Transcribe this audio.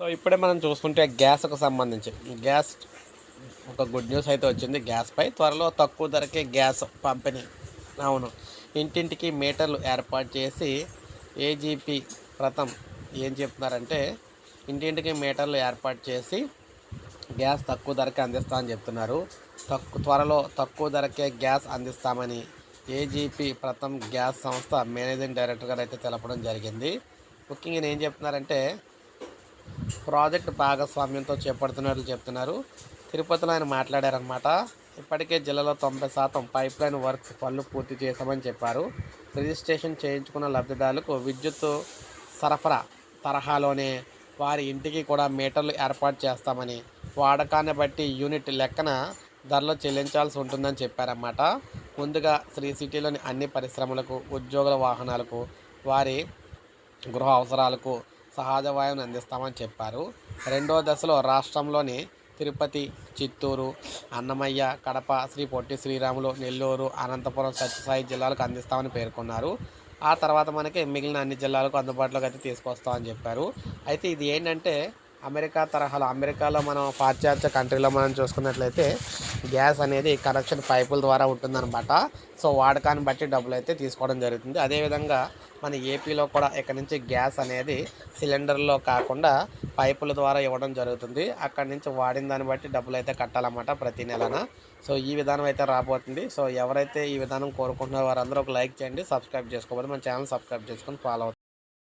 So ఇప్పుడే మనం చూసుకుంటే గ్యాస్కు సంబంధించి. గ్యాస్ ఒక గుడ్ న్యూస్ అయితే వచ్చింది. గ్యాస్పై త్వరలో తక్కువ ధరకే గ్యాస్ పంపిణీ. అవును. ఇంటింటికి మీటర్లు ఏర్పాటు చేసి ఏజీపీ ప్రథం ఏం చెప్తున్నారంటే ఇంటింటికి మీటర్లు ఏర్పాటు చేసి గ్యాస్ తక్కువ ధరకే అందిస్తామని చెప్తున్నారు. తక్కువ త్వరలో తక్కువ ధరకే గ్యాస్ అందిస్తామని ఏజీపీ ప్రథమ్ గ్యాస్ సంస్థ మేనేజింగ్ డైరెక్టర్ గారు అయితే తెలపడం జరిగింది. ముఖ్యంగా ఏం చెప్తున్నారంటే ప్రాజెక్ట్ భాగస్వామ్యంతో చేపడుతున్నట్లు చెప్తున్నారు. తిరుపతిలో ఆయన మాట్లాడారనమాట ఇప్పటికే జిల్లాలో తొంభై శాతం పైప్ లైన్ వర్క్స్ పనులు పూర్తి చేశామని చెప్పారు. రిజిస్ట్రేషన్ చేయించుకున్న లబ్ధిదారులకు విద్యుత్ సరఫరా తరహాలోనే వారి ఇంటికి కూడా మీటర్లు ఏర్పాటు చేస్తామని వాడకాన్ని బట్టి యూనిట్ లెక్కన ధరలు చెల్లించాల్సి ఉంటుందని చెప్పారన్నమాట. ముందుగా శ్రీ సిటీలోని అన్ని పరిశ్రమలకు ఉద్యోగుల వాహనాలకు వారి గృహ అవసరాలకు సహజ వాయువును అందిస్తామని చెప్పారు. రెండో దశలో రాష్ట్రంలోని తిరుపతి చిత్తూరు అన్నమయ్య కడప శ్రీ పొట్టి శ్రీరాములు నెల్లూరు అనంతపురం సత్యసాయి జిల్లాలకు అందిస్తామని పేర్కొన్నారు. ఆ తర్వాత మనకి మిగిలిన అన్ని జిల్లాలకు అందుబాటులోకి అయితే తీసుకొస్తామని చెప్పారు. అయితే ఇది ఏంటంటే అమెరికా తరహాలో అమెరికాలో మనం పాశ్చాత్య కంట్రీలో మనం చూసుకున్నట్లయితే గ్యాస్ అనేది కనెక్షన్ పైపుల ద్వారా ఉంటుందన్నమాట. సో వాడకాన్ని బట్టి డబ్బులు అయితే తీసుకోవడం జరుగుతుంది. అదేవిధంగా మన ఏపీలో కూడా ఇక్కడ నుంచి గ్యాస్ అనేది సిలిండర్లో కాకుండా పైపుల ద్వారా ఇవ్వడం జరుగుతుంది. అక్కడి నుంచి వాడిన దాన్ని బట్టి డబ్బులు అయితే కట్టాలన్నమాట ప్రతి నెలన. సో ఈ విధానం అయితే రాబోతుంది. సో ఎవరైతే ఈ విధానం కోరుకుంటున్నారో వారందరూ ఒక లైక్ చేయండి సబ్స్క్రైబ్ చేసుకోవాలి మన ఛానల్ సబ్స్క్రైబ్ చేసుకొని ఫాలో అవుతుంది